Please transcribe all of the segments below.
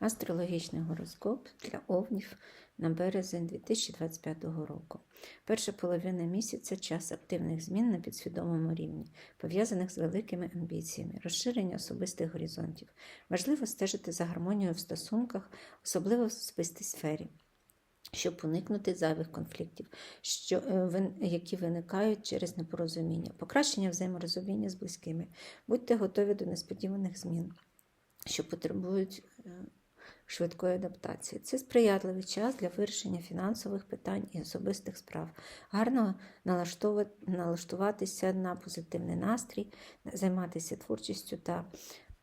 Астрологічний гороскоп для овнів на березень 2025 року. Перша половина місяця час активних змін на підсвідомому рівні, пов'язаних з великими амбіціями, розширення особистих горизонтів. Важливо стежити за гармонією в стосунках, особливо в особистій сфері. Щоб уникнути зайвих конфліктів, що, е, які виникають через непорозуміння, покращення взаєморозуміння з близькими. Будьте готові до несподіваних змін, що потребують е, швидкої адаптації. Це сприятливий час для вирішення фінансових питань і особистих справ. Гарно налаштуватися на позитивний настрій, займатися творчістю та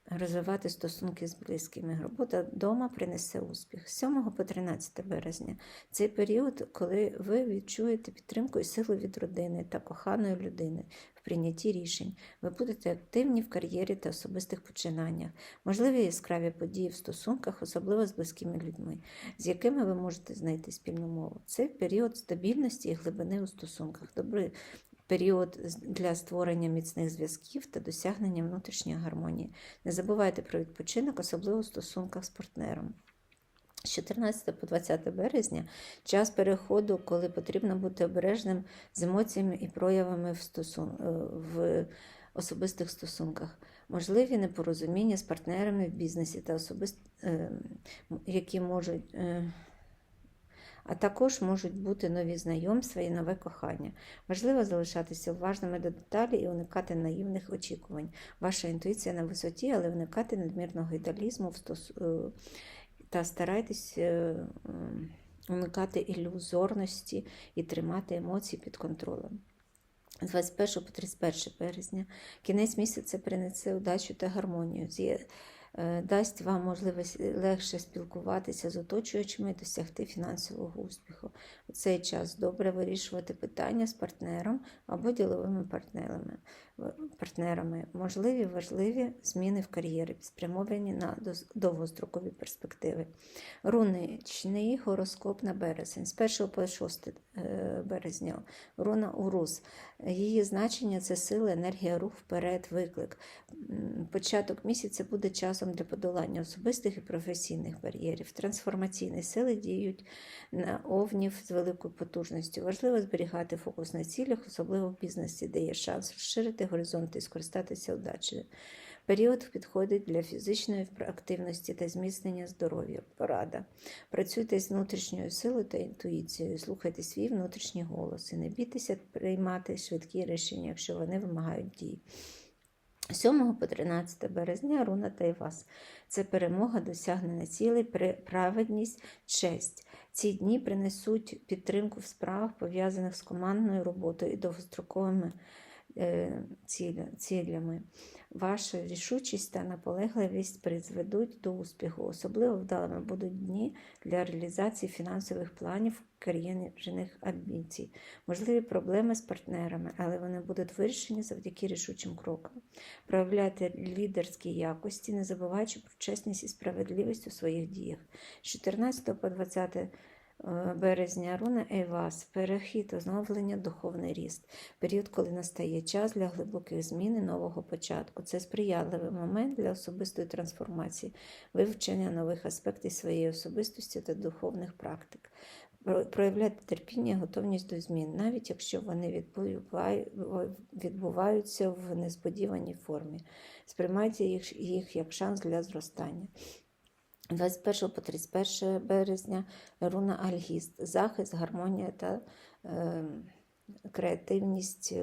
розвивати стосунки з близькими. Робота вдома принесе успіх. З 7 по 13 березня цей період, коли ви відчуєте підтримку і силу від родини та коханої людини в прийнятті рішень. Ви будете активні в кар'єрі та особистих починаннях. Можливі яскраві події в стосунках, особливо з близькими людьми, з якими ви можете знайти спільну мову. Це період стабільності і глибини у стосунках. Добрий період для створення міцних зв'язків та досягнення внутрішньої гармонії. Не забувайте про відпочинок, особливо в стосунках з партнером. З 14 по 20 березня час переходу, коли потрібно бути обережним з емоціями і проявами в, стосун... е, в особистих стосунках. Можливі непорозуміння з партнерами в бізнесі та особист... е, які можуть. А також можуть бути нові знайомства і нове кохання. Важливо залишатися уважними до деталей і уникати наївних очікувань. Ваша інтуїція на висоті, але уникати надмірного ідеалізму е, та старайтесь е, уникати ілюзорності і тримати емоції під контролем. З 21 по 31 березня кінець місяця принесе удачу та гармонію. Е, Дасть вам можливість легше спілкуватися з оточуючими і досягти фінансового успіху. У цей час добре вирішувати питання з партнером або діловими партнерами. Партнерами. Можливі важливі зміни в кар'єрі, спрямовані на довгострокові перспективи. Руничний гороскоп на березень з 1 по 6 е, березня. Руна Урус. Її значення це сила, енергія, рух вперед, виклик. Початок місяця буде часом для подолання особистих і професійних бар'єрів. Трансформаційні сили діють на овнів з великою потужністю. Важливо зберігати фокус на цілях, особливо в бізнесі, де є шанс розширити горизонти і скористатися удачею. Період підходить для фізичної активності та зміцнення здоров'я. Порада. Працюйте з внутрішньою силою та інтуїцією, слухайте свій внутрішній голос і не бійтеся приймати швидкі рішення, якщо вони вимагають дій. З 7 по 13 березня руна та Івас. Це перемога, досягнена цілей, праведність, честь. Ці дні принесуть підтримку в справах, пов'язаних з командною роботою і довгостроковими цілями. Ваша рішучість та наполегливість призведуть до успіху. Особливо вдалими будуть дні для реалізації фінансових планів кар'єрних амбіцій. Можливі проблеми з партнерами, але вони будуть вирішені завдяки рішучим крокам. Проявляйте лідерські якості, не забуваючи про чесність і справедливість у своїх діях. З 14 по 20 е, березня руна Ейвас, перехід, оновлення, духовний ріст. Період, коли настає час для глибоких змін і нового початку. Це сприятливий момент для особистої трансформації, вивчення нових аспектів своєї особистості та духовних практик. Про- Проявляйте терпіння готовність до змін, навіть якщо вони відбуваються в несподіваній формі. Сприймайте їх як шанс для зростання. 21 по 31 березня руна Альгіст, захист, гармонія та е, креативність.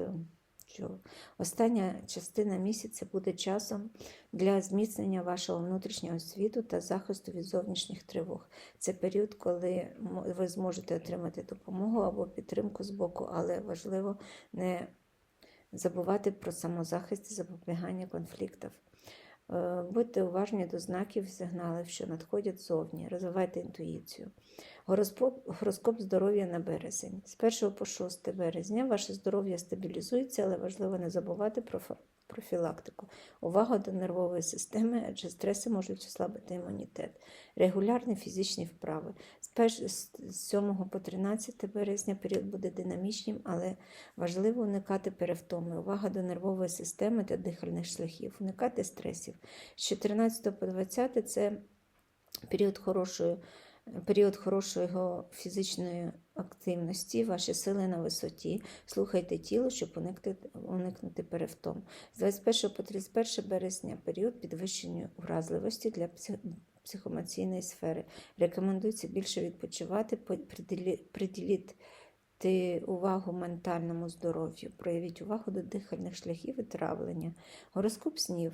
Що остання частина місяця буде часом для зміцнення вашого внутрішнього світу та захисту від зовнішніх тривог. Це період, коли ви зможете отримати допомогу або підтримку з боку, але важливо не забувати про самозахист і запобігання конфліктів. Е, Будьте уважні до знаків і сигналів, що надходять зовні, Розвивайте інтуїцію. Гороскоп, здоров'я на березень. З 1 по 6 березня ваше здоров'я стабілізується, але важливо не забувати про профілактику. Увага до нервової системи, адже стреси можуть ослабити імунітет. Регулярні фізичні вправи. З 7 по 13 березня період буде динамічним, але важливо уникати перевтоми. Увага до нервової системи та дихальних шляхів, уникати стресів. З 14 по 20 це період хорошої, період хорошої фізичної активності, ваші сили на висоті. Слухайте тіло, щоб уникнути, уникнути перевтом. З 21 по 31 березня період підвищення вразливості для псих- психоемоційної сфери. Рекомендується більше відпочивати, по- приділіть увагу ментальному здоров'ю, проявіть увагу до дихальних шляхів і травлення. Гороскоп снів.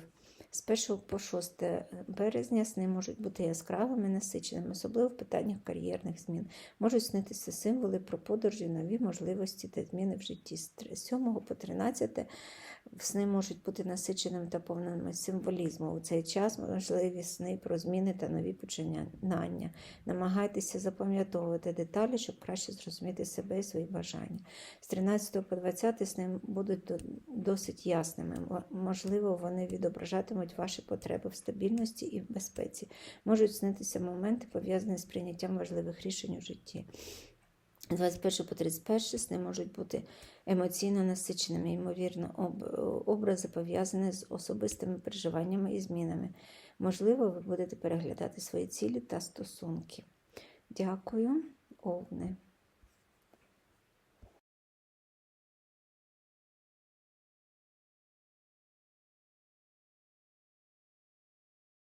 З 1 по 6 березня сни можуть бути яскравими, насиченими, особливо в питаннях кар'єрних змін. Можуть снитися символи про подорожі, нові можливості та зміни в житті. З 7 по 13 сни можуть бути насиченими та повними символізму. У цей час можливі сни про зміни та нові починання. Намагайтеся запам'ятовувати деталі, щоб краще зрозуміти себе і свої бажання. З 13 по 20 сни будуть досить ясними. Можливо, вони відображатимуть ваші потреби в стабільності і в безпеці. Можуть снитися моменти, пов'язані з прийняттям важливих рішень у житті. З 21 по 31 сни можуть бути емоційно насиченими, ймовірно, об- образи пов'язані з особистими переживаннями і змінами. Можливо, ви будете переглядати свої цілі та стосунки. Дякую, Овни.